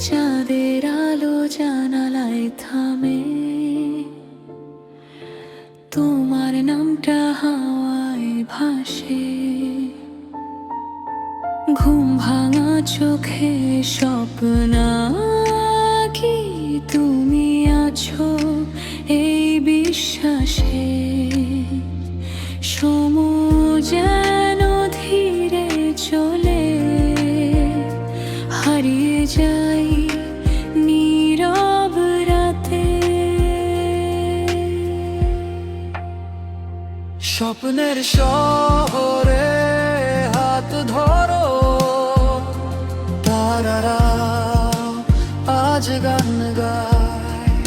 চাঁদের আলো জানালায় থামে। তোমার নামটা হাওয়ায় ভাসে। ঘুম ভাঙা চোখে স্বপ্না কি তুমি আছো এই বিশ্বাসে? স্বপ্নের শহরে হাত ধরো। তারারা আজ গান গায়।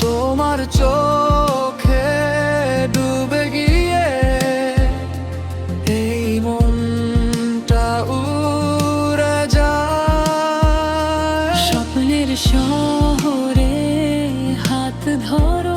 তোমার চোখে ডুবে গিয়ে এই মনটা উড়ে যায়। স্বপ্নের শহরে হাত ধরো।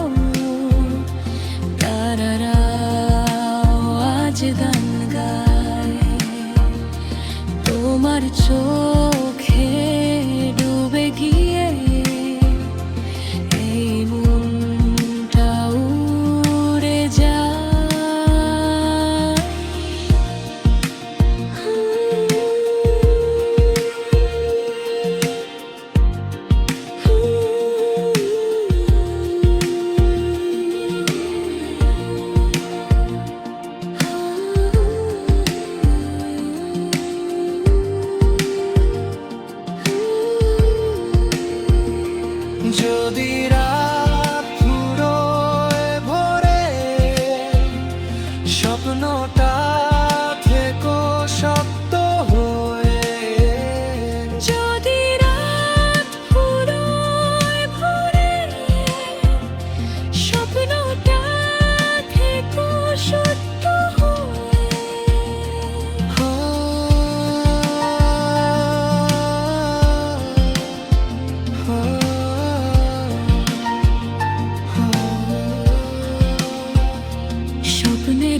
যদি রাত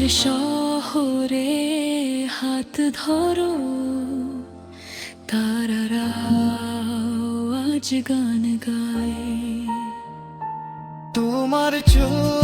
শহরে হাত ধরো। তারারা আজ গান গায়। তোমার চোখ